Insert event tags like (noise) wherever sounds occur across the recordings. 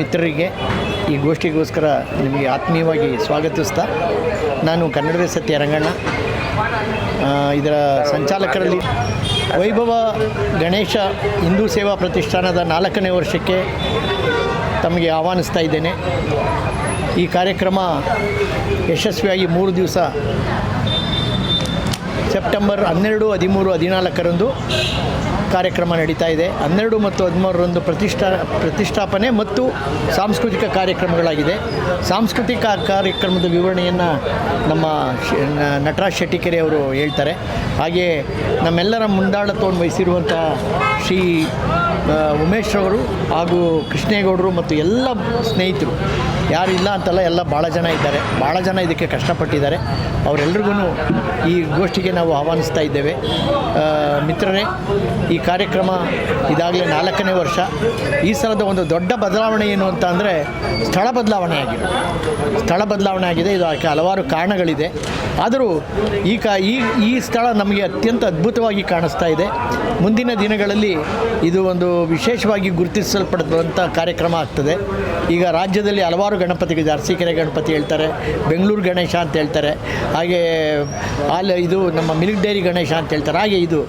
ಮಿತ್ರರಿಗೆ ಈ ಗೋಷ್ಠಿಗೋಸ್ಕರ ನಿಮಗೆ ಆತ್ಮೀಯವಾಗಿ ಸ್ವಾಗತಿಸ್ತಾ, ನಾನು ಕನ್ನಡವೇ ಸತ್ಯ ರಂಗಣ್ಣ. ಇದರ ಸಂಚಾಲಕರಲ್ಲಿ ವೈಭವ ಗಣೇಶ ಹಿಂದೂ ಸೇವಾ ಪ್ರತಿಷ್ಠಾನದ ನಾಲ್ಕನೇ ವರ್ಷಕ್ಕೆ ತಮಗೆ ಆಹ್ವಾನಿಸ್ತಾ ಇದ್ದೇನೆ. ಈ ಕಾರ್ಯಕ್ರಮ ಯಶಸ್ವಿಯಾಗಿ ಮೂರು ದಿವಸ ಸೆಪ್ಟೆಂಬರ್ ಹನ್ನೆರಡು ಹದಿಮೂರು ಹದಿನಾಲ್ಕರಂದು ಕಾರ್ಯಕ್ರಮ ನಡೀತಾ ಇದೆ. ಹನ್ನೆರಡು ಮತ್ತು ಹದಿಮೂರರಂದು ಪ್ರತಿಷ್ಠಾ, ಪ್ರತಿಷ್ಠಾಪನೆ ಮತ್ತು ಸಾಂಸ್ಕೃತಿಕ ಕಾರ್ಯಕ್ರಮಗಳಾಗಿದೆ. ಸಾಂಸ್ಕೃತಿಕ ಕಾರ್ಯಕ್ರಮದ ವಿವರಣೆಯನ್ನು ನಮ್ಮ ನಟರಾಜ್ ಶೆಟ್ಟಿಕೆರೆ ಅವರು ಹೇಳ್ತಾರೆ. ಹಾಗೆ ನಮ್ಮೆಲ್ಲರ ಮುಂದಾಳತ್ವವನ್ನು ವಹಿಸಿರುವಂಥ ಶ್ರೀ ಉಮೇಶ್ ಅವರು ಹಾಗೂ ಕೃಷ್ಣೇಗೌಡರು ಮತ್ತು ಎಲ್ಲ ಸ್ನೇಹಿತರು. ಯಾರು ಇಲ್ಲ ಅಂತಲ್ಲ ಎಲ್ಲ ಭಾಳ ಜನ ಇದ್ದಾರೆ. ಭಾಳ ಜನ ಇದಕ್ಕೆ ಕಷ್ಟಪಟ್ಟಿದ್ದಾರೆ. ಅವರೆಲ್ರಿಗೂ ಈ ಗೋಷ್ಠಿಗೆ ನಾವು ಆಹ್ವಾನಿಸ್ತಾ ಇದ್ದೇವೆ. ಮಿತ್ರರೇ, ಈ ಕಾರ್ಯಕ್ರಮ ಇದಾಗಲೇ ನಾಲ್ಕನೇ ವರ್ಷ. ಈ ಸಲದ ಒಂದು ದೊಡ್ಡ ಬದಲಾವಣೆ ಏನು ಅಂತ ಅಂದರೆ ಸ್ಥಳ ಬದಲಾವಣೆ ಆಗಿದೆ. ಸ್ಥಳ ಬದಲಾವಣೆ ಆಗಿದೆ. ಇದು ಅದಕ್ಕೆ ಹಲವಾರು ಕಾರಣಗಳಿದೆ. ಆದರೂ ಈ ಕಾ, ಈ ಈ ಸ್ಥಳ ನಮಗೆ ಅತ್ಯಂತ ಅದ್ಭುತವಾಗಿ ಕಾಣಿಸ್ತಾ ಇದೆ. ಮುಂದಿನ ದಿನಗಳಲ್ಲಿ ಇದು ಒಂದು ವಿಶೇಷವಾಗಿ ಗುರುತಿಸಲ್ಪಡುವಂಥ ಕಾರ್ಯಕ್ರಮ ಆಗ್ತದೆ. ಈಗ ರಾಜ್ಯದಲ್ಲಿ ಹಲವಾರು ಗಣಪತಿಗಳಿದೆ ಅರಸೀಕೆರೆ ಗಣಪತಿ ಹೇಳ್ತಾರೆ, ಬೆಂಗಳೂರು ಗಣೇಶ ಅಂತ ಹೇಳ್ತಾರೆ, ಹಾಗೆ ಹಾಲು ಇದು ನಮ್ಮ ಮಿಲ್ಕ್ ಡೈರಿ ಗಣೇಶ ಅಂತ ಹೇಳ್ತಾರೆ. ಹಾಗೆ ಇದು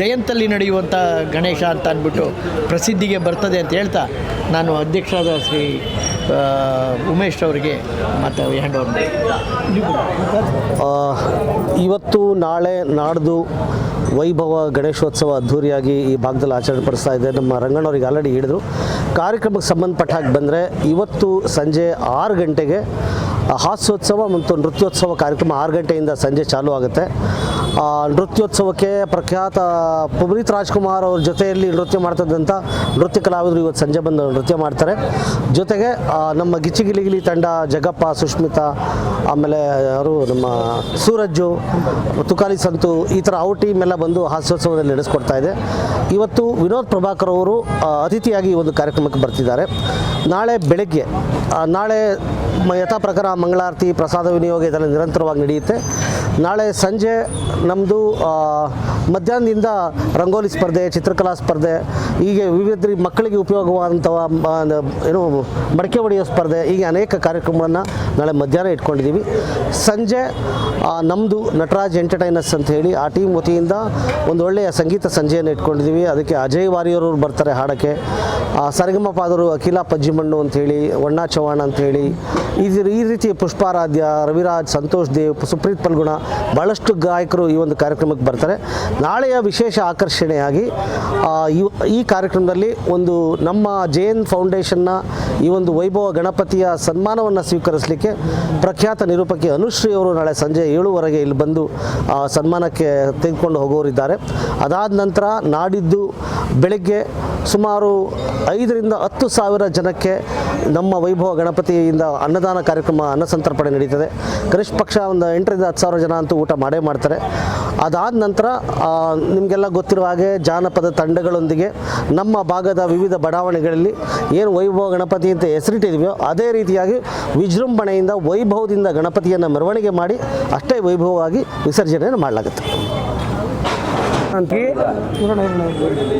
ಜಯಂತಲ್ಲಿ ನಡೆಯುವಂಥ ಗಣೇಶ ಅಂತ ಅಂದ್ಬಿಟ್ಟು ಪ್ರಸಿದ್ಧಿಗೆ ಬರ್ತದೆ ಅಂತ ಹೇಳ್ತಾ ನಾನು ಅಧ್ಯಕ್ಷರಾದ ಶ್ರೀ ಉಮೇಶ್ ಅವರಿಗೆ ಮತ್ತು ಹ್ಯಾಂಡ್ ಇವತ್ತು ನಾಳೆ ನಾಡ್ದು ವೈಭವ ಗಣೇಶೋತ್ಸವ ಅದ್ಧೂರಿಯಾಗಿ ಈ ಭಾಗದಲ್ಲಿ ಆಚರಣೆ ಪಡಿಸ್ತಾ ಇದೆ. ನಮ್ಮ ರಂಗಣ್ಣವ್ರಿಗೆ ಆಲ್ರೆಡಿ ಹೇಳಿದರು. ಕಾರ್ಯಕ್ರಮಕ್ಕೆ ಸಂಬಂಧಪಟ್ಟ ಹಾಗೆ ಬಂದರೆ ಇವತ್ತು ಸಂಜೆ ಆರು ಗಂಟೆಗೆ ಹಾಸ್ಯೋತ್ಸವ ಮತ್ತು ನೃತ್ಯೋತ್ಸವ ಕಾರ್ಯಕ್ರಮ ಆರು ಗಂಟೆಯಿಂದ ಸಂಜೆ ಚಾಲೂ ಆಗುತ್ತೆ. ನೃತ್ಯೋತ್ಸವಕ್ಕೆ ಪ್ರಖ್ಯಾತ ಪುನೀತ್ ರಾಜ್ಕುಮಾರ್ ಅವ್ರ ಜೊತೆಯಲ್ಲಿ ನೃತ್ಯ ಮಾಡ್ತಿದ್ದಂಥ ನೃತ್ಯ ಕಲಾವಿದರು ಇವತ್ತು ಸಂಜೆ ಬಂದು ನೃತ್ಯ ಮಾಡ್ತಾರೆ. ಜೊತೆಗೆ ನಮ್ಮ ಗಿಚ್ಚಿಗಿಲಿಗಿಲಿ ತಂಡ ಜಗಪ್ಪ ಸುಷ್ಮಿತಾ, ಆಮೇಲೆ ಯಾರು ನಮ್ಮ ಸೂರಜ್ಜು, ತುಕಾಲಿ ಸಂತು ಈ ಥರ ಔ ಟೀಮ್ ಎಲ್ಲ ಬಂದು ಹಾಸ್ಯೋತ್ಸವದಲ್ಲಿ ನಡೆಸ್ಕೊಡ್ತಾ ಇದೆ. ಇವತ್ತು ವಿನೋದ್ ಪ್ರಭಾಕರ್ ಅವರು ಅತಿಥಿಯಾಗಿ ಒಂದು ಕಾರ್ಯಕ್ರಮಕ್ಕೆ ಬರ್ತಿದ್ದಾರೆ. ನಾಳೆ ಬೆಳಗ್ಗೆ ನಾಳೆ ಯಥಾ ಪ್ರಕಾರ ಮಂಗಳಾರತಿ ಪ್ರಸಾದ ವಿನಿಯೋಗ ಇದೆಲ್ಲ ನಿರಂತರವಾಗಿ ನಡೆಯುತ್ತೆ. ನಾಳೆ ಸಂಜೆ ನಮ್ಮದು ಮಧ್ಯಾಹ್ನದಿಂದ ರಂಗೋಲಿ ಸ್ಪರ್ಧೆ, ಚಿತ್ರಕಲಾ ಸ್ಪರ್ಧೆ, ಹೀಗೆ ವಿವಿಧ ಮಕ್ಕಳಿಗೆ ಉಪಯೋಗವಾದಂಥ ಏನು, ಮಡಕೆ ಹೊಡೆಯೋ ಸ್ಪರ್ಧೆ, ಹೀಗೆ ಅನೇಕ ಕಾರ್ಯಕ್ರಮಗಳನ್ನು ನಾಳೆ ಮಧ್ಯಾಹ್ನ ಇಟ್ಕೊಂಡಿದ್ದೀವಿ. ಸಂಜೆ ನಮ್ಮದು ನಟರಾಜ್ ಎಂಟರ್ಟೈನರ್ಸ್ ಅಂತ ಹೇಳಿ ಆ ಟೀಮ್ ವತಿಯಿಂದ ಒಂದು ಒಳ್ಳೆಯ ಸಂಗೀತ ಸಂಜೆಯನ್ನು ಇಟ್ಕೊಂಡಿದ್ದೀವಿ. ಅದಕ್ಕೆ ಅಜಯ್ ವಾರಿಯವರು ಬರ್ತಾರೆ ಹಾಡೋಕ್ಕೆ. ಸರಿಗಮಪಾದರು ಅಖಿಲ ಪಜ್ಜಿಮಣ್ಣು ಅಂಥೇಳಿ ವಣ್ಣ ಚವಾಣ ಅಂಥೇಳಿ ಈ ಈ ರೀತಿ ಪುಷ್ಪಾರಾಧ್ಯ, ರವಿರಾಜ್, ಸಂತೋಷ್ ದೇವ್, ಸುಪ್ರೀತ್ ಪಲ್ಗುಣ ಭಾಳಷ್ಟು ಗಾಯಕರು ಈ ಒಂದು ಕಾರ್ಯಕ್ರಮಕ್ಕೆ ಬರ್ತಾರೆ. ನಾಳೆಯ ವಿಶೇಷ ಆಕರ್ಷಣೆಯಾಗಿ ಈ ಕಾರ್ಯಕ್ರಮದಲ್ಲಿ ಒಂದು ನಮ್ಮ ಜೆ ಎನ್ ಫೌಂಡೇಶನ್ನ ಈ ಒಂದು ವೈಭವ ಗಣಪತಿಯ ಸನ್ಮಾನವನ್ನು ಸ್ವೀಕರಿಸಲಿಕ್ಕೆ ಪ್ರಖ್ಯಾತ ನಿರೂಪಕಿ ಅನುಶ್ರೀ ಅವರು ನಾಳೆ ಸಂಜೆ ಏಳುವರೆಗೆ ಇಲ್ಲಿ ಬಂದು ಸನ್ಮಾನಕ್ಕೆ ತೆಗೆದುಕೊಂಡು ಹೋಗೋರಿದ್ದಾರೆ. ಅದಾದ ನಂತರ ನಾಡಿದ್ದು ಬೆಳಗ್ಗೆ ಸುಮಾರು ಐದರಿಂದ ಹತ್ತು ಸಾವಿರ ಜನಕ್ಕೆ ನಮ್ಮ ವೈಭವ ಗಣಪತಿಯಿಂದ ಅನ್ನದಾನ ಕಾರ್ಯಕ್ರಮ, ಅನ್ನಸಂತರ್ಪಣೆ ನಡೀತದೆ. ಕನಿಷ್ಠ ಪಕ್ಷ ಒಂದು ಎಂಟರಿಂದ ಹತ್ತು ಸಾವಿರ ಜನ ಅಂತೂ ಊಟ ಮಾಡೇ ಮಾಡ್ತಾರೆ. ಅದಾದ ನಂತರ ನಿಮಗೆಲ್ಲ ಗೊತ್ತಿರುವ ಹಾಗೆ ಜಾನಪದ ತಂಡಗಳೊಂದಿಗೆ ನಮ್ಮ ಭಾಗದ ವಿವಿಧ ಬಡಾವಣೆಗಳಲ್ಲಿ ಏನು ವೈಭವ ಗಣಪತಿ ಅಂತ ಹೆಸರಿಟ್ಟಿದೆಯೋ ಅದೇ ರೀತಿಯಾಗಿ ವಿಜೃಂಭಣೆಯಿಂದ ವೈಭವದಿಂದ ಗಣಪತಿಯನ್ನು ಮೆರವಣಿಗೆ ಮಾಡಿ, ಅಷ್ಟೇ ವೈಭವವಾಗಿ ವಿಸರ್ಜನೆಯನ್ನು ಮಾಡಲಾಗುತ್ತೆ. ಅಂತ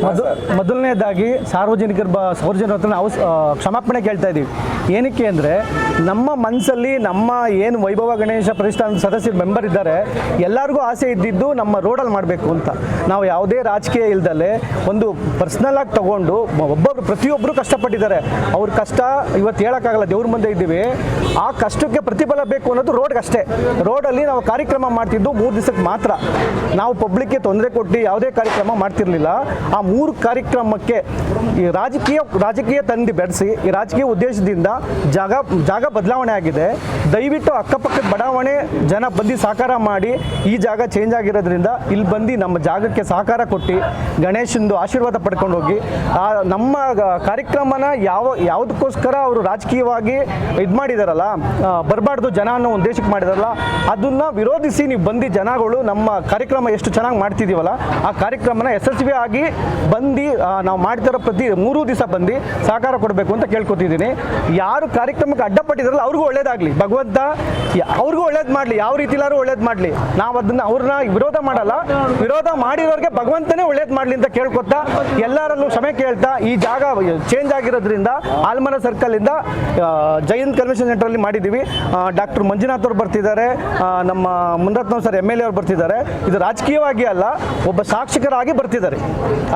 ಮೊದ- ಮೊದಲನೇದಾಗಿ ಸಾರ್ವಜನಿಕರ ಸಾರ್ವಜನಿಕರ ಹತ್ರ ನಾವು ಕ್ಷಮಾಪಣೆ ಕೇಳ್ತಾ ಇದ್ದೀವಿ ಏನಕ್ಕೆ ಅಂದರೆ ನಮ್ಮ ಮನಸ್ಸಲ್ಲಿ ನಮ್ಮ ಏನು ವೈಭವ ಗಣೇಶ ಪ್ರತಿಷ್ಠಾನದ ಸದಸ್ಯರು ಮೆಂಬರ್ ಇದ್ದಾರೆ, ಎಲ್ಲರಿಗೂ ಆಸೆ ಇದ್ದಿದ್ದು ನಮ್ಮ ರೋಡಲ್ಲಿ ಮಾಡಬೇಕು ಅಂತ. ನಾವು ಯಾವುದೇ ರಾಜಕೀಯ ಇಲ್ದಲೆ ಒಂದು ಪರ್ಸ್ನಲ್ ಆಗಿ ತಗೊಂಡು ಒಬ್ಬೊಬ್ರು ಪ್ರತಿಯೊಬ್ಬರು ಕಷ್ಟಪಟ್ಟಿದ್ದಾರೆ. ಅವ್ರ ಕಷ್ಟ ಇವತ್ತು ಹೇಳೋಕ್ಕಾಗಲ್ಲ, ದೇವ್ರ ಮುಂದೆ ಇದ್ದೀವಿ. ಆ ಕಷ್ಟಕ್ಕೆ ಪ್ರತಿಫಲ ಬೇಕು ಅನ್ನೋದು ರೋಡ್ಗೆ ಅಷ್ಟೇ ರೋಡಲ್ಲಿ ನಾವು ಕಾರ್ಯಕ್ರಮ ಮಾಡ್ತಿದ್ದು ಮೂರು ದಿವಸಕ್ಕೆ ಮಾತ್ರ. ನಾವು ಪಬ್ಲಿಕ್ಗೆ ತೊಂದರೆ ಕೊಟ್ಟು ಯಾವುದೇ ಕಾರ್ಯಕ್ರಮ ಮಾಡ್ತಿರಲಿಲ್ಲ. ಆ ಮೂರು ಕಾರ್ಯಕ್ರಮಕ್ಕೆ ಈ ರಾಜಕೀಯ ರಾಜಕೀಯ ತಂದು ಬೆಳೆಸಿ, ಈ ರಾಜಕೀಯ ಉದ್ದೇಶದಿಂದ ಜಾಗ ಜಾಗ ಬದಲಾವಣೆ ಆಗಿದೆ. ದಯವಿಟ್ಟು ಅಕ್ಕಪಕ್ಕದ ಬಡಾವಣೆ ಜನ ಬಂದು ಸಹಕಾರ ಮಾಡಿ, ಈ ಜಾಗ ಚೇಂಜ್ ಆಗಿರೋದ್ರಿಂದ ಇಲ್ಲಿ ಬಂದು ನಮ್ಮ ಜಾಗಕ್ಕೆ ಸಹಕಾರ ಕೊಟ್ಟು ಗಣೇಶಂದು ಆಶೀರ್ವಾದ ಪಡ್ಕೊಂಡು ಹೋಗಿ. ಆ ನಮ್ಮ ಕಾರ್ಯಕ್ರಮನ ಯಾವ, ಯಾವುದಕ್ಕೋಸ್ಕರ ಅವರು ರಾಜಕೀಯವಾಗಿ ಇದು ಮಾಡಿದಾರಲ್ಲ ಬರಬಾರ್ದು ಜನ ಅನ್ನೋ ಉದ್ದೇಶಕ್ಕೆ ಮಾಡಿದಾರಲ್ಲ, ಅದನ್ನ ವಿರೋಧಿಸಿ ನೀವು ಬಂದು ಜನಗಳು ನಮ್ಮ ಕಾರ್ಯಕ್ರಮ ಎಷ್ಟು ಚೆನ್ನಾಗಿ ಮಾಡ್ತಿದ್ದೀವಲ್ಲ ಆ ಕಾರ್ಯಕ್ರಮನ ಆಗಿ ಬಂದು ನಾವು ಮಾಡ್ತಿರೋ ಪ್ರತಿ ಮೂರು ದಿವಸ ಬಂದು ಸಹಕಾರ ಕೊಡಬೇಕು ಅಂತ ಕೇಳ್ಕೊತಿದ್ದೀನಿ. ಯಾರು ಕಾರ್ಯಕ್ರಮಕ್ಕೆ ಅಡ್ಡಪಟ್ಟಿದ್ರಲ್ಲ ಅವ್ರಿಗೂ ಒಳ್ಳೇದಾಗಲಿ. ಭಗವಂತ ಅವ್ರಿಗೂ ಒಳ್ಳೇದು ಮಾಡಲಿ. ಯಾವ ರೀತಿಲಾರು ಒಳ್ಳೇದು ಮಾಡಲಿ. ನಾವು ಅದನ್ನು ಅವ್ರನ್ನ ವಿರೋಧ ಮಾಡಲ್ಲ. ವಿರೋಧ ಮಾಡಿರೋರಿಗೆ ಭಗವಂತನೇ ಒಳ್ಳೇದು ಮಾಡಲಿ ಅಂತ ಕೇಳ್ಕೊತಾ ಎಲ್ಲರಲ್ಲೂ ಕ್ಷಮೆ ಕೇಳ್ತಾ ಈ ಜಾಗ ಚೇಂಜ್ ಆಗಿರೋದ್ರಿಂದ ಆಲ್ಮರ ಸರ್ಕಲಿಂದ ಜೈನ್ ಕನ್ವೆನ್ಷನ್ ಸೆಂಟ್ರಲ್ಲಿ ಮಾಡಿದ್ದೀವಿ. ಡಾಕ್ಟರ್ ಮಂಜುನಾಥ್ ಅವ್ರು ಬರ್ತಿದ್ದಾರೆ. ನಮ್ಮ Munirathna sir M L A ಅವ್ರು ಬರ್ತಿದ್ದಾರೆ. ಇದು ರಾಜಕೀಯವಾಗಿ ಅಲ್ಲ, ಒಬ್ಬ ಸಾಕ್ಷಿಕರಾಗಿ ಬರ್ತಿದ್ದಾರೆ.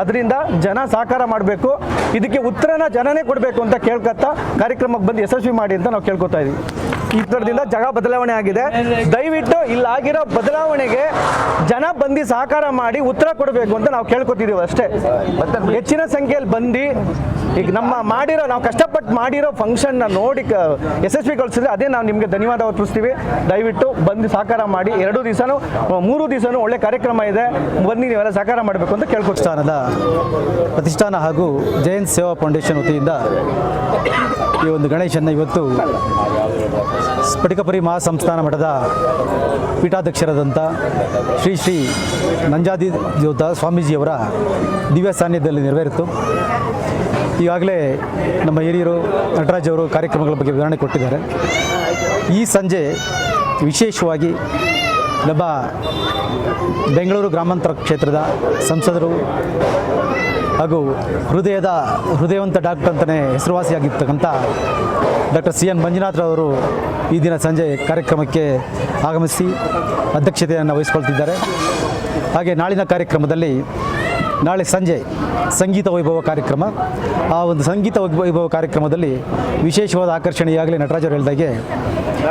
ಅದರಿಂದ ಜನ ಸಹಕಾರ ಮಾಡಬೇಕು. ಇದಕ್ಕೆ ಉತ್ತರನ ಜನನೇ ಕೊಡಬೇಕು ಅಂತ ಕೇಳ್ಕೊತಾ ಕಾರ್ಯಕ್ರಮಕ್ಕೆ ಬಂದು ಯಶಸ್ವಿ ಮಾಡಿ ಅಂತ ನಾವು ಕೇಳ್ಕೊತಾ ಇದೀವಿ. ಈ ಥರದಿಂದ ಜಗ ಬದಲಾವಣೆ ಆಗಿದೆ. ದಯವಿಟ್ಟು ಇಲ್ಲಾಗಿರೋ ಬದಲಾವಣೆಗೆ ಜನ ಬಂದು ಸಹಕಾರ ಮಾಡಿ ಉತ್ತರ ಕೊಡಬೇಕು ಅಂತ ನಾವು ಕೇಳ್ಕೊತಿದ್ದೀವಿ ಅಷ್ಟೇ. ಹೆಚ್ಚಿನ ಸಂಖ್ಯೆಯಲ್ಲಿ ಬಂದು ಈಗ ನಮ್ಮ ಮಾಡಿರೋ, ನಾವು ಕಷ್ಟಪಟ್ಟು ಮಾಡಿರೋ ಫಂಕ್ಷನ್ನ ನೋಡಿ ಯಶಸ್ವಿಗೊಳಿಸಿದ್ರೆ ಅದೇ ನಾವು ನಿಮಗೆ ಧನ್ಯವಾದ ಅರ್ಪಿಸ್ತೀವಿ ದಯವಿಟ್ಟು ಬಂದು ಸಹಕಾರ ಮಾಡಿ. ಎರಡು ದಿವಸನೂ, ಮೂರು ದಿವಸನೂ ಒಳ್ಳೆ ಕಾರ್ಯಕ್ರಮ ಇದೆ. ಬನ್ನಿ, ನೀವೆಲ್ಲ ಸಹಕಾರ ಮಾಡಬೇಕು ಅಂತ ಕೇಳ್ಕೊಡ್ತಾನದ ಪ್ರತಿಷ್ಠಾನ ಹಾಗೂ ಜಯಂತ್ ಸೇವಾ ಫೌಂಡೇಶನ್ ವತಿಯಿಂದ ಈ ಒಂದು ಗಣೇಶನ ಇವತ್ತು ಸ್ಫಟಿಕಪುರಿ ಮಹಾಸಂಸ್ಥಾನ ಮಠದ ಪೀಠಾಧ್ಯಕ್ಷರಾದಂಥ ಶ್ರೀ ಶ್ರೀ ನಂಜಾದಿ ಜ್ಯೋತ ಸ್ವಾಮೀಜಿಯವರ ದಿವ್ಯ ಸಾನ್ನಿಧ್ಯದಲ್ಲಿ ನೆರವೇರಿತು. ಈಗಾಗಲೇ ನಮ್ಮ ಹಿರಿಯರು, ನಟರಾಜ್ ಅವರು ಕಾರ್ಯಕ್ರಮಗಳ ಬಗ್ಗೆ ವಿವರಣೆ ಕೊಟ್ಟಿದ್ದಾರೆ. ಈ ಸಂಜೆ ವಿಶೇಷವಾಗಿ ನಮ್ಮ ಬೆಂಗಳೂರು ಗ್ರಾಮಾಂತರ ಕ್ಷೇತ್ರದ ಸಂಸದರು ಹಾಗೂ ಹೃದಯದ ಹೃದಯವಂತ ಡಾಕ್ಟರ್ ಅಂತಲೇ ಹೆಸರುವಾಸಿಯಾಗಿರ್ತಕ್ಕಂಥ ಡಾಕ್ಟರ್ ಸಿ ಎನ್ ಮಂಜುನಾಥ್ರವರು ಈ ದಿನ ಸಂಜೆ ಕಾರ್ಯಕ್ರಮಕ್ಕೆ ಆಗಮಿಸಿ ಅಧ್ಯಕ್ಷತೆಯನ್ನು ವಹಿಸಿಕೊಳ್ತಿದ್ದಾರೆ. ಹಾಗೆ ನಾಳಿನ ಕಾರ್ಯಕ್ರಮದಲ್ಲಿ ನಾಳೆ ಸಂಜೆ ಸಂಗೀತ ವೈಭವ ಕಾರ್ಯಕ್ರಮ. ಆ ಒಂದು ಸಂಗೀತ ವೈಭವ- ಕಾರ್ಯಕ್ರಮದಲ್ಲಿ ವಿಶೇಷವಾದ ಆಕರ್ಷಣೆ ಈಗಾಗಲೇ ನಟರಾಜರು ಹೇಳಿದಾಗೆ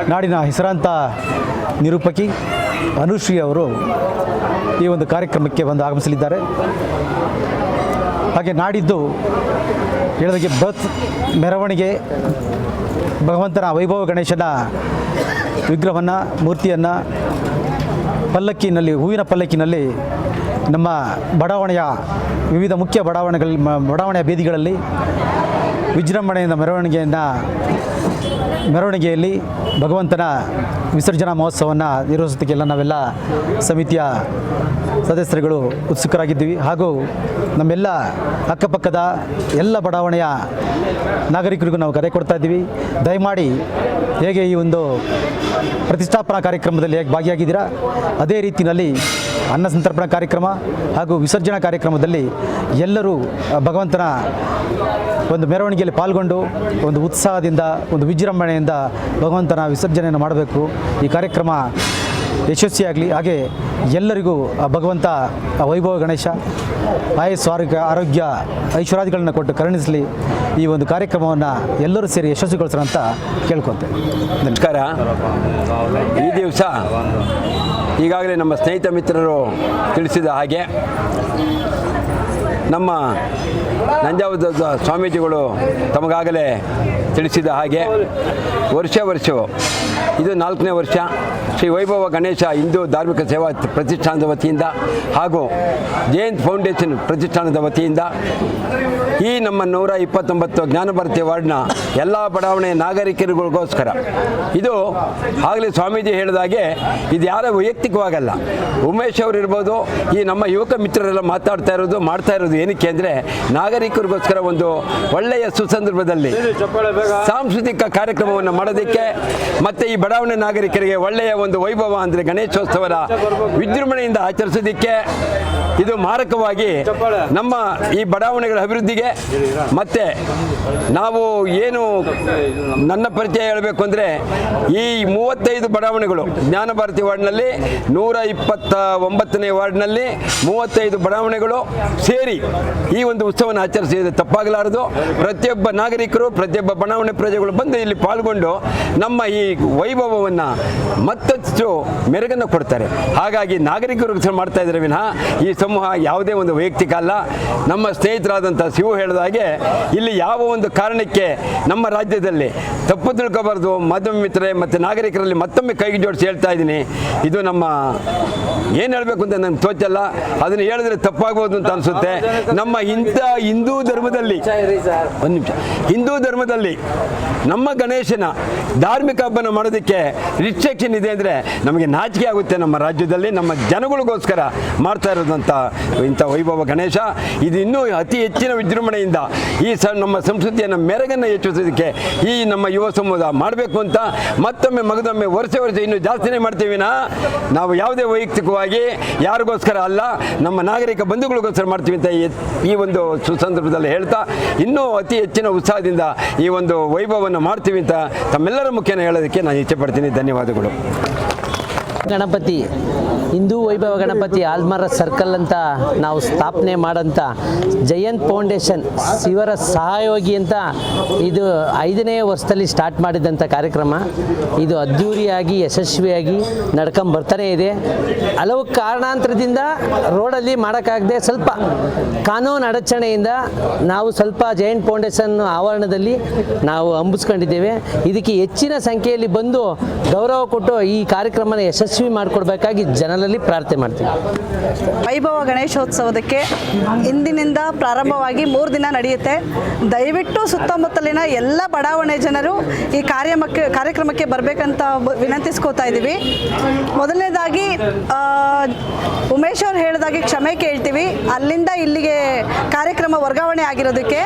ನಾಡಿನ ಹೆಸರಾಂತ ನಿರೂಪಕಿ ಅನುಶ್ರೀ ಅವರು ಈ ಒಂದು ಕಾರ್ಯಕ್ರಮಕ್ಕೆ ಬಂದು ಆಗಮಿಸಲಿದ್ದಾರೆ. ಹಾಗೆ ನಾಡಿದ್ದು ಹೇಳಿದಾಗೆ ಬೃಹತ್ ಮೆರವಣಿಗೆ, ಭಗವಂತನ ವೈಭವ ಗಣೇಶನ ವಿಗ್ರಹವನ್ನು, ಮೂರ್ತಿಯನ್ನು ಪಲ್ಲಕ್ಕಿನಲ್ಲಿ ಹೂವಿನ ಪಲ್ಲಕ್ಕಿನಲ್ಲಿ ನಮ್ಮ ಬಡಾವಣೆಯ ವಿವಿಧ ಮುಖ್ಯ ಬಡಾವಣೆಗಳ ಬಡಾವಣೆಯ ಬೀದಿಗಳಲ್ಲಿ ವಿಜೃಂಭಣೆಯಿಂದ ಮೆರವಣಿಗೆಯನ್ನು ಮೆರವಣಿಗೆಯಲ್ಲಿ ಭಗವಂತನ ವಿಸರ್ಜನಾ ಮಹೋತ್ಸವವನ್ನು ನಿರ್ವಹಿಸೋದಕ್ಕೆಲ್ಲ ನಾವೆಲ್ಲ ಸಮಿತಿಯ ಸದಸ್ಯರುಗಳು ಉತ್ಸುಕರಾಗಿದ್ದೀವಿ. ಹಾಗೂ ನಮ್ಮೆಲ್ಲ ಅಕ್ಕಪಕ್ಕದ ಎಲ್ಲ ಬಡಾವಣೆಯ ನಾಗರಿಕರಿಗೂ ನಾವು ಕರೆ ಕೊಡ್ತಾ ಇದ್ದೀವಿ. ದಯಮಾಡಿ ಹೇಗೆ ಈ ಒಂದು ಪ್ರತಿಷ್ಠಾಪನಾ ಕಾರ್ಯಕ್ರಮದಲ್ಲಿ ಹೇಗೆ ಭಾಗಿಯಾಗಿದ್ದೀರಾ? ಅದೇ ರೀತಿಯಲ್ಲಿ ಅನ್ನ ಸಂತರ್ಪಣಾ ಕಾರ್ಯಕ್ರಮ ಹಾಗೂ ವಿಸರ್ಜನಾ ಕಾರ್ಯಕ್ರಮದಲ್ಲಿ ಎಲ್ಲರೂ ಭಗವಂತನ ಒಂದು ಮೆರವಣಿಗೆಯಲ್ಲಿ ಪಾಲ್ಗೊಂಡು ಒಂದು ಉತ್ಸಾಹದಿಂದ, ಒಂದು ವಿಜೃಂಭಣೆಯಿಂದ ಭಗವಂತನ ವಿಸರ್ಜನೆಯನ್ನು ಮಾಡಬೇಕು. ಈ ಕಾರ್ಯಕ್ರಮ ಯಶಸ್ವಿಯಾಗಲಿ, ಹಾಗೆ ಎಲ್ಲರಿಗೂ ಭಗವಂತ, ಆ ವೈಭವ ಗಣೇಶ, ಆಯಸ್ಸು, ಆರೋಗ್ಯ ಆರೋಗ್ಯ ಐಶ್ವರ್ಯಾದಿಗಳನ್ನು ಕೊಟ್ಟು ಕರುಣಿಸಲಿ ಈ ಒಂದು ಕಾರ್ಯಕ್ರಮವನ್ನು ಎಲ್ಲರೂ ಸೇರಿ ಯಶಸ್ವಿಗೊಳಿಸೋಣ ಅಂತ ಕೇಳ್ಕೊತೇನೆ. ನಮಸ್ಕಾರ. ಈ ದಿವಸ ಈಗಾಗಲೇ ನಮ್ಮ ಸ್ನೇಹಿತ ಮಿತ್ರರು ತಿಳಿಸಿದ ಹಾಗೆ ನಮ್ಮ ನಂಜಾವದ ಸ್ವಾಮೀಜಿಗಳು ತಮಗಾಗಲೇ ತಿಳಿಸಿದ ಹಾಗೆ ವರ್ಷ ವರ್ಷವೂ, ಇದು ನಾಲ್ಕನೇ ವರ್ಷ ಶ್ರೀ ವೈಭವ ಗಣೇಶ ಹಿಂದೂ ಧಾರ್ಮಿಕ ಸೇವಾ ಪ್ರತಿಷ್ಠಾನದ ವತಿಯಿಂದ ಹಾಗೂ ಜಯಂತ್ ಫೌಂಡೇಶನ್ ಪ್ರತಿಷ್ಠಾನದ ವತಿಯಿಂದ ಈ ನಮ್ಮ ನೂರ ಇಪ್ಪತ್ತೊಂಬತ್ತು ಜ್ಞಾನಭಾರತಿ ವಾರ್ಡ್ನ ಎಲ್ಲ ಬಡಾವಣೆ ನಾಗರಿಕರಿಗೋಸ್ಕರ. ಇದು ಆಗಲೇ ಸ್ವಾಮೀಜಿ ಹೇಳಿದಾಗೆ ಇದು ಯಾರ ವೈಯಕ್ತಿಕವಾಗಲ್ಲ. ಉಮೇಶ್ ಅವರು ಇರ್ಬೋದು, ಈ ನಮ್ಮ ಯುವಕ ಮಿತ್ರರೆಲ್ಲ ಮಾತಾಡ್ತಾ ಇರೋದು, ಮಾಡ್ತಾ ಇರೋದು ಏನಕ್ಕೆ ಅಂದರೆ ನಾಗರಿಕರಿಗೋಸ್ಕರ ಒಂದು ಒಳ್ಳೆಯ ಸುಸಂದರ್ಭದಲ್ಲಿ ಸಾಂಸ್ಕೃತಿಕ ಕಾರ್ಯಕ್ರಮವನ್ನು ಮಾಡೋದಕ್ಕೆ ಮತ್ತು ಈ ಬಡಾವಣೆ ನಾಗರಿಕರಿಗೆ ಒಳ್ಳೆಯ ಒಂದು ವೈಭವ ಅಂದರೆ ಗಣೇಶೋತ್ಸವದ ವಿಜೃಂಭಣೆಯಿಂದ ಆಚರಿಸೋದಕ್ಕೆ ಇದು ಮಾರಕವಾಗಿ ನಮ್ಮ ಈ ಬಡಾವಣೆಗಳ ಅಭಿವೃದ್ಧಿಗೆ ಮತ್ತು ನಾವು ಏನು ನನ್ನ ಪರಿಚಯ ಹೇಳಬೇಕು ಅಂದರೆ ಈ ಮೂವತ್ತೈದು ಬಡಾವಣೆಗಳು ಜ್ಞಾನಭಾರತಿ ವಾರ್ಡ್ನಲ್ಲಿ ನೂರ ಇಪ್ಪತ್ತ ಒಂಬತ್ತನೇ ವಾರ್ಡ್ನಲ್ಲಿ ಮೂವತ್ತೈದು ಬಡಾವಣೆಗಳು ಸೇರಿ ಈ ಒಂದು ಉತ್ಸವವನ್ನು ಆಚರಿಸಿದ ತಪ್ಪಾಗಲಾರದು. ಪ್ರತಿಯೊಬ್ಬ ನಾಗರಿಕರು, ಪ್ರತಿಯೊಬ್ಬ ಬಡಾವಣೆ ಪ್ರಜೆಗಳು ಬಂದು ಇಲ್ಲಿ ಪಾಲ್ಗೊಂಡು ನಮ್ಮ ಈ ವೈಭವವನ್ನು ಮತ್ತಷ್ಟು ಮೆರುಗನ್ನು ಕೊಡ್ತಾರೆ. ಹಾಗಾಗಿ ನಾಗರಿಕರು ಮಾಡ್ತಾ ಇದ್ದಾರೆ ವಿನಃ, ಈ ಸಮೂಹ ಯಾವುದೇ ಒಂದು ವೈಯಕ್ತಿಕ ಅಲ್ಲ. ನಮ್ಮ ಸ್ನೇಹಿತರಾದಂಥ ಶಿವು ಹೇಳಿದ ಹಾಗೆ ಇಲ್ಲಿ ಯಾವ ಒಂದು ಕಾರಣಕ್ಕೆ ನಮ್ಮ ರಾಜ್ಯದಲ್ಲಿ ತಪ್ಪು ತಿಳ್ಕೋಬಾರ್ದು, ಮಾಧ್ಯಮ ಮಿತ್ರರೇ ಮತ್ತು ನಾಗರಿಕರಲ್ಲಿ ಮತ್ತೊಮ್ಮೆ ಕೈಗೆ ಜೋಡಿಸಿ ಹೇಳ್ತಾ ಇದ್ದೀನಿ. ಇದು ನಮ್ಮ ಏನು ಹೇಳಬೇಕು ಅಂತ ನನಗೆ ತೋಚಲ್ಲ. ಅದನ್ನು ಹೇಳಿದ್ರೆ ತಪ್ಪಾಗ್ಬೋದು ಅಂತ ಅನಿಸುತ್ತೆ. ನಮ್ಮ ಇಂಥ ಹಿಂದೂ ಧರ್ಮದಲ್ಲಿ ಒಂದು ನಿಮಿಷ ಹಿಂದೂ ಧರ್ಮದಲ್ಲಿ ನಮ್ಮ ಗಣೇಶನ ಧಾರ್ಮಿಕ ಹಬ್ಬನ ಮಾಡೋದಕ್ಕೆ ರಿಸ್ಟ್ರಿಕ್ಷನ್ ಇದೆ ಅಂದರೆ ನಮಗೆ ನಾಚಿಕೆ ಆಗುತ್ತೆ ನಮ್ಮ ರಾಜ್ಯದಲ್ಲಿ. ನಮ್ಮ ಜನಗಳಿಗೋಸ್ಕರ ಮಾಡ್ತಾ ಇರೋದಂಥ ಇಂಥ ವೈಭವ ಗಣೇಶ. ಇದು ಇನ್ನೂ ಅತಿ ಹೆಚ್ಚಿನ ವಿಜೃಂಭಣೆಯಿಂದ ಈ ಸ ನಮ್ಮ ಸಂಸ್ಕೃತಿಯನ್ನು ಮೆರಗನ್ನು ಹೆಚ್ಚಿಸೋದಕ್ಕೆ ಈ ನಮ್ಮ ಯುವ ಸಮುದಾಯ ಮಾಡಬೇಕು ಅಂತ ಮತ್ತೊಮ್ಮೆ ಮಗದೊಮ್ಮೆ ವರ್ಷ ವರ್ಷ ಇನ್ನೂ ಜಾಸ್ತಿನೇ ಮಾಡ್ತೀವಿ ನಾ ನಾವು ಯಾವುದೇ ವೈಯಕ್ತಿಕವಾಗಿ ಯಾರಿಗೋಸ್ಕರ ಅಲ್ಲ ನಮ್ಮ ನಾಗರಿಕ ಬಂಧುಗಳಿಗೋಸ್ಕರ ಮಾಡ್ತೀವಿ ಅಂತ ಈ- ಒಂದು ಸುಸಂದರ್ಭದಲ್ಲಿ ಹೇಳ್ತಾ ಇನ್ನೂ ಅತಿ ಹೆಚ್ಚಿನ ಉತ್ಸಾಹದಿಂದ ಈ ಒಂದು ವೈಭವವನ್ನು ಮಾಡ್ತೀವಿ ಅಂತ ತಮ್ಮೆಲ್ಲರ ಮುಖ್ಯನ ಹೇಳೋದಕ್ಕೆ ನಾನು ಇಚ್ಛೆ ಪಡ್ತೀನಿ. ಧನ್ಯವಾದಗಳು. ಗಣಪತಿ ಹಿಂದೂ ವೈಭವ ಗಣಪತಿ ಆಲ್ಮರ ಸರ್ಕಲ್ ಅಂತ ನಾವು ಸ್ಥಾಪನೆ ಮಾಡೋಂಥ ಜಯಂತ್ ಫೌಂಡೇಶನ್ ಶಿವರ ಸಹಯೋಗಿ ಅಂತ ಇದು ಐದನೇ ವರ್ಷದಲ್ಲಿ ಸ್ಟಾರ್ಟ್ ಮಾಡಿದಂಥ ಕಾರ್ಯಕ್ರಮ. ಇದು ಅದ್ಧೂರಿಯಾಗಿ, ಯಶಸ್ವಿಯಾಗಿ ನಡ್ಕೊಂಡ್ ಬರ್ತಾನೆ ಇದೆ. ಹಲವು ಕಾರಣಾಂತರದಿಂದ ರೋಡಲ್ಲಿ ಮಾಡೋಕ್ಕಾಗದೆ ಸ್ವಲ್ಪ ಕಾನೂನು ಅಡಚಣೆಯಿಂದ ನಾವು ಸ್ವಲ್ಪ ಜಯಂತ್ ಫೌಂಡೇಶನ್ ಆವರಣದಲ್ಲಿ ನಾವು ಹಂಬಿಸ್ಕೊಂಡಿದ್ದೇವೆ. ಇದಕ್ಕೆ ಹೆಚ್ಚಿನ ಸಂಖ್ಯೆಯಲ್ಲಿ ಬಂದು ಗೌರವ ಕೊಟ್ಟು ಈ ಕಾರ್ಯಕ್ರಮನ ಯಶಸ್ವಿ ಮಾಡಿಕೊಡ್ಬೇಕಾಗಿ ಜನರಲ್ಲಿ ಪ್ರಾರ್ಥನೆ ಮಾಡ್ತೀವಿ ವೈಭವ ಗಣೇಶೋತ್ಸವದಕ್ಕೆ ಇಂದಿನಿಂದ ಪ್ರಾರಂಭವಾಗಿ ಮೂರು ದಿನ ನಡೆಯುತ್ತೆ. ದಯವಿಟ್ಟು ಸುತ್ತಮುತ್ತಲಿನ ಎಲ್ಲ ಬಡಾವಣೆ ಜನರು ಈ ಕಾರ್ಯಮಕ್ಕೆ, ಕಾರ್ಯಕ್ರಮಕ್ಕೆ ಬರಬೇಕಂತ ವಿನಂತಿಸ್ಕೋತಾ ಇದ್ದೀವಿ. ಮೊದಲನೇದಾಗಿ ಉಮೇಶ್ ಅವ್ರು ಹೇಳಿದಾಗೆ ಕ್ಷಮೆ ಕೇಳ್ತೀವಿ. ಅಲ್ಲಿಂದ ಇಲ್ಲಿಗೆ ಕಾರ್ಯಕ್ರಮ ವರ್ಗಾವಣೆ ಆಗಿರೋದಕ್ಕೆ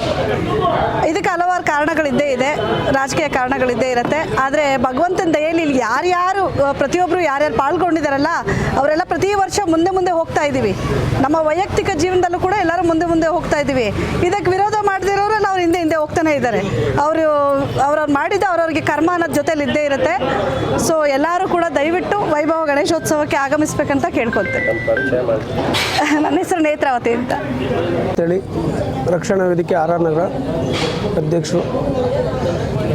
ಇದಕ್ಕೆ ಹಲವಾರು ಕಾರಣಗಳಿದ್ದೇ ಇದೆ. ರಾಜಕೀಯ ಕಾರಣಗಳಿದ್ದೇ ಇರುತ್ತೆ. ಆದರೆ ಭಗವಂತನ ದಯೆಯಲ್ಲಿ ಇಲ್ಲಿ ಯಾರ್ಯಾರು ಪ್ರತಿಯೊಬ್ಬರು ಯಾರ್ಯಾರು ಪಾಲ್ಗೊಂಡಿದ್ದಾರಲ್ಲ ಅವರೆಲ್ಲ ಪ್ರತಿ ವರ್ಷ ಮುಂದೆ ಮುಂದೆ ಹೋಗ್ತಾ ಇದ್ದೀವಿ. ನಮ್ಮ ವೈಯಕ್ತಿಕ ಜೀವನದಲ್ಲೂ ಕೂಡ ಎಲ್ಲರೂ ಮುಂದೆ ಮುಂದೆ ಹೋಗ್ತಾ ಇದ್ದೀವಿ. ಇದಕ್ಕೆ ವಿರೋಧ ಮಾಡದಿರೋರೆಲ್ಲ ಅವ್ರು ಹಿಂದೆ ಹಿಂದೆ ಹೋಗ್ತಾನೆ ಇದ್ದಾರೆ. ಅವರು, ಅವ್ರವ್ರು ಮಾಡಿದ ಅವ್ರವ್ರಿಗೆ ಕರ್ಮ ಅನ್ನೋದು ಜೊತೆಲಿ ಇದ್ದೇ ಇರುತ್ತೆ. ಸೊ ಎಲ್ಲರೂ ಕೂಡ ದಯವಿಟ್ಟು ವೈಭವ ಗಣೇಶೋತ್ಸವಕ್ಕೆ ಆಗಮಿಸ್ಬೇಕಂತ ಕೇಳ್ಕೊಳ್ತೇನೆ. (laughs) ನನ್ನ ಹೆಸರು ನೇತ್ರಾವತಿ ಅಂತ. ಹೇಳಿ, ರಕ್ಷಣಾ ವೇದಿಕೆ ಆರ್ ಆರ್ ನಗರ ಅಧ್ಯಕ್ಷರು.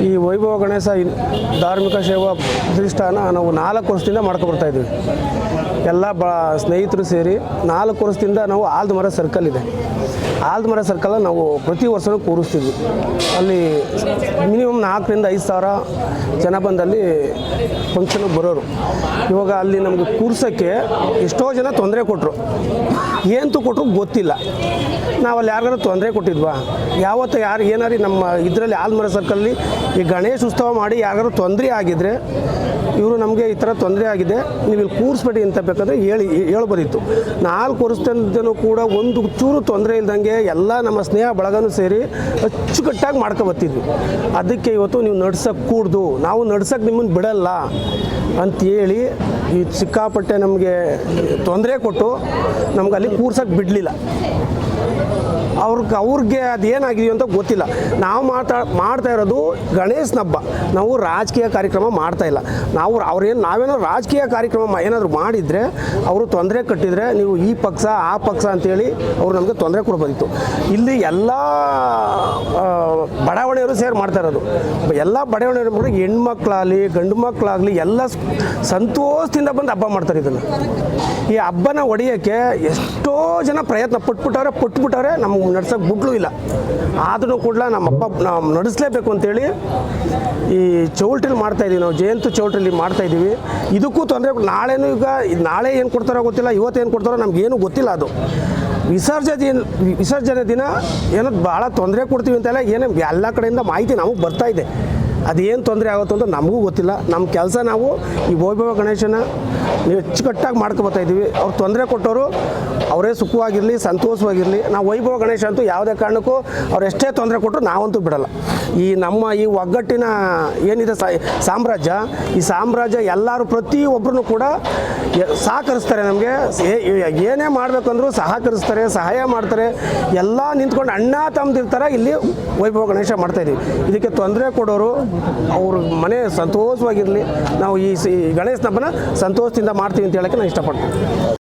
ಈ ವೈಭವ ಗಣೇಶ ಧಾರ್ಮಿಕ ಸೇವಾ ಪ್ರತಿಷ್ಠಾನ ನಾವು ನಾಲ್ಕು ವರ್ಷದಿಂದ ಮಾಡ್ಕೊಬರ್ತಾ ಇದ್ದೀವಿ. ಎಲ್ಲ ಬ ಸ್ನೇಹಿತರು ಸೇರಿ ನಾಲ್ಕು ವರ್ಷದಿಂದ ನಾವು ಆಲ್ದ ಮರ ಸರ್ಕಲ್ ಇದೆ. ಆಲ್ದ ಮರ ಸರ್ಕಲ್ ನಾವು ಪ್ರತಿ ವರ್ಷವೂ ಕೂರಿಸ್ತಿದ್ವಿ. ಅಲ್ಲಿ ಮಿನಿಮಮ್ ನಾಲ್ಕರಿಂದ ಐದು ಸಾವಿರ ಜನ ಬಂದಲ್ಲಿ ಫಂಕ್ಷನ್ಗೆ ಬರೋರು. ಇವಾಗ ಅಲ್ಲಿ ನಮಗೆ ಕೂರ್ಸೋಕ್ಕೆ ಎಷ್ಟೋ ಜನ ತೊಂದರೆ ಕೊಟ್ಟರು ಏನಂತೂ ಕೊಟ್ಟರು ಗೊತ್ತಿಲ್ಲ. ನಾವು ಅಲ್ಲಿ ಯಾರಿಗಾರು ತೊಂದರೆ ಕೊಟ್ಟಿದ್ವಾ? ಯಾವತ್ತು ಯಾರು ಏನಾರು ನಮ್ಮ ಇದರಲ್ಲಿ ಆಲ್ಮರ ಸರ್ಕಲ್ಲಿ ಈ ಗಣೇಶ ಉತ್ಸವ ಮಾಡಿ ಯಾರಿಗಾರು ತೊಂದರೆ ಆಗಿದ್ರೆ ಇವರು ನಮಗೆ ಈ ಥರ ತೊಂದರೆ ಆಗಿದೆ, ನೀವು ಇಲ್ಲಿ ಕೂರಿಸ್ಬೇಡಿ ಅಂತ ಬೇಕಾದ್ರೆ ಹೇಳಿ, ಹೇಳ್ಬೋದಿತ್ತು. ನಾಲ್ಕು ವರ್ಷದಿಂದನೂ ಕೂಡ ಒಂದು ಚೂರು ತೊಂದರೆ ಇಲ್ದಂಗೆ ಎಲ್ಲ ನಮ್ಮ ಸ್ನೇಹ ಬಳಗನೂ ಸೇರಿ ಅಚ್ಚುಕಟ್ಟಾಗಿ ಮಾಡ್ಕೊಬತ್ತಿದ್ವಿ. ಅದಕ್ಕೆ ಇವತ್ತು ನೀವು ನಡ್ಸೋಕ್ಕೆ ಕೂಡ್ದು, ನಾವು ನಡ್ಸಕ್ಕೆ ನಿಮ್ಮನ್ನು ಬಿಡಲ್ಲ ಅಂತೇಳಿ ಈ ಸಿಕ್ಕಾಪಟ್ಟೆ ನಮಗೆ ತೊಂದರೆ ಕೊಟ್ಟು ನಮ್ಗೆ ಅಲ್ಲಿ ಕೂರ್ಸಕ್ಕೆ ಬಿಡಲಿಲ್ಲ. ಅವ್ರಿಗೆ ಅವ್ರಿಗೆ ಅದೇನಾಗಿದೆಯೋ ಅಂತ ಗೊತ್ತಿಲ್ಲ. ನಾವು ಮಾತಾ, ಮಾಡ್ತಾ ಇರೋದು ಗಣೇಶನ ಹಬ್ಬ. ನಾವು ರಾಜಕೀಯ ಕಾರ್ಯಕ್ರಮ ಮಾಡ್ತಾ ಇಲ್ಲ. ನಾವು ಅವ್ರೇನು ನಾವೇನೋ ರಾಜಕೀಯ ಕಾರ್ಯಕ್ರಮ ಏನಾದರೂ ಮಾಡಿದರೆ ಅವರು ತೊಂದರೆ ಕಟ್ಟಿದರೆ ನೀವು ಈ ಪಕ್ಷ, ಆ ಪಕ್ಷ ಅಂತೇಳಿ ಅವರು ನಮಗೆ ತೊಂದರೆ ಕೊಡ್ಬೋದಿತ್ತು. ಇಲ್ಲಿ ಎಲ್ಲ ಬಡಾವಣೆಯವರು ಸೇರಿ ಮಾಡ್ತಾ ಇರೋದು. ಎಲ್ಲ ಬಡಾವಣೆಯವರು ಹೆಣ್ಮಕ್ಳಾಗಲಿ, ಗಂಡು ಮಕ್ಕಳಾಗಲಿ ಎಲ್ಲ ಸಂತೋಷದಿಂದ ಬಂದು ಹಬ್ಬ ಮಾಡ್ತಾರೆ ಇದನ್ನು. ಈ ಹಬ್ಬನ ಹೊಡೆಯೋಕ್ಕೆ ಎಷ್ಟೋ ಜನ ಪ್ರಯತ್ನ ಪಟ್ಬಿಟ್ಟವ್ರೆ ಪಟ್ಬಿಟ್ಟವ್ರೆ ನಮ್ಗೆ ನಡ್ಸೋಕೆ ಬಿಡ್ಲೂ ಇಲ್ಲ. ಆದರೂ ಕೂಡ ನಮ್ಮ ಅಪ್ಪ ನಾವು ನಡೆಸಲೇಬೇಕು ಅಂತೇಳಿ ಈ ಚೌಲ್ಟ್ರಿಲಿ ಮಾಡ್ತಾಯಿದ್ದೀವಿ ನಾವು, ಜಯಂತು ಚೌಲ್ಟ್ರಿಲಿ ಮಾಡ್ತಾಯಿದ್ದೀವಿ ಇದಕ್ಕೂ ತೊಂದರೆ ನಾಳೆನೂ ಈಗ ನಾಳೆ ಏನು ಕೊಡ್ತಾರೋ ಗೊತ್ತಿಲ್ಲ, ಇವತ್ತು ಏನು ಕೊಡ್ತಾರೋ ನಮಗೇನು ಗೊತ್ತಿಲ್ಲ ಅದು. ವಿಸರ್ಜನೆ ದಿನ ವಿಸರ್ಜನೆ ದಿನ ಏನೋ ಭಾಳ ತೊಂದರೆ ಕೊಡ್ತೀವಿ ಅಂತೆಲ್ಲ, ಏನೇ ಎಲ್ಲ ಕಡೆಯಿಂದ ಮಾಹಿತಿ ನಮಗೆ ಬರ್ತಾ ಇದೆ. ಅದೇನು ತೊಂದರೆ ಆಗುತ್ತೋ ಅಂತ ನಮಗೂ ಗೊತ್ತಿಲ್ಲ. ನಮ್ಮ ಕೆಲಸ ನಾವು ಈ ವೈಭವ ಗಣೇಶನ ನೀವು ಅಚ್ಚುಕಟ್ಟಾಗಿ ಮಾಡ್ಕೊಬತ್ತಾ ಇದ್ದೀವಿ. ಅವ್ರು ತೊಂದರೆ ಕೊಟ್ಟವರು ಅವರೇ ಸುಖವಾಗಿರಲಿ, ಸಂತೋಷವಾಗಿರಲಿ. ನಾವು ವೈಭವ ಗಣೇಶ ಅಂತೂ ಯಾವುದೇ ಕಾರಣಕ್ಕೂ ಅವ್ರು ಎಷ್ಟೇ ತೊಂದರೆ ಕೊಟ್ಟರು ನಾವಂತೂ ಬಿಡಲ್ಲ. ಈ ನಮ್ಮ ಈ ಒಗ್ಗಟ್ಟಿನ ಏನಿದೆ ಸಾಮ್ರಾಜ್ಯ, ಈ ಸಾಮ್ರಾಜ್ಯ ಎಲ್ಲರೂ ಪ್ರತಿಯೊಬ್ಬರೂ ಕೂಡ ಸಹಕರಿಸ್ತಾರೆ ನಮಗೆ. ಏನೇ ಮಾಡಬೇಕಂದ್ರೂ ಸಹಕರಿಸ್ತಾರೆ, ಸಹಾಯ ಮಾಡ್ತಾರೆ. ಎಲ್ಲ ನಿಂತ್ಕೊಂಡು ಅಣ್ಣ ತಮ್ಮದಿರ್ತಾರೆ ಇಲ್ಲಿ ವೈಭವ ಗಣೇಶ ಮಾಡ್ತಾಯಿದ್ದೀವಿ ಇದಕ್ಕೆ ತೊಂದರೆ ಕೊಡೋರು ಅವ್ರ ಮನೆ ಸಂತೋಷವಾಗಿರಲಿ. ನಾವು ಈ ಗಣೇಶನ ಹಬ್ಬನ ಸಂತೋಷದಿಂದ ಮಾಡ್ತೀವಿ ಅಂತ ಹೇಳೋಕ್ಕೆ ನಾನು ಇಷ್ಟಪಡ್ತೀನಿ.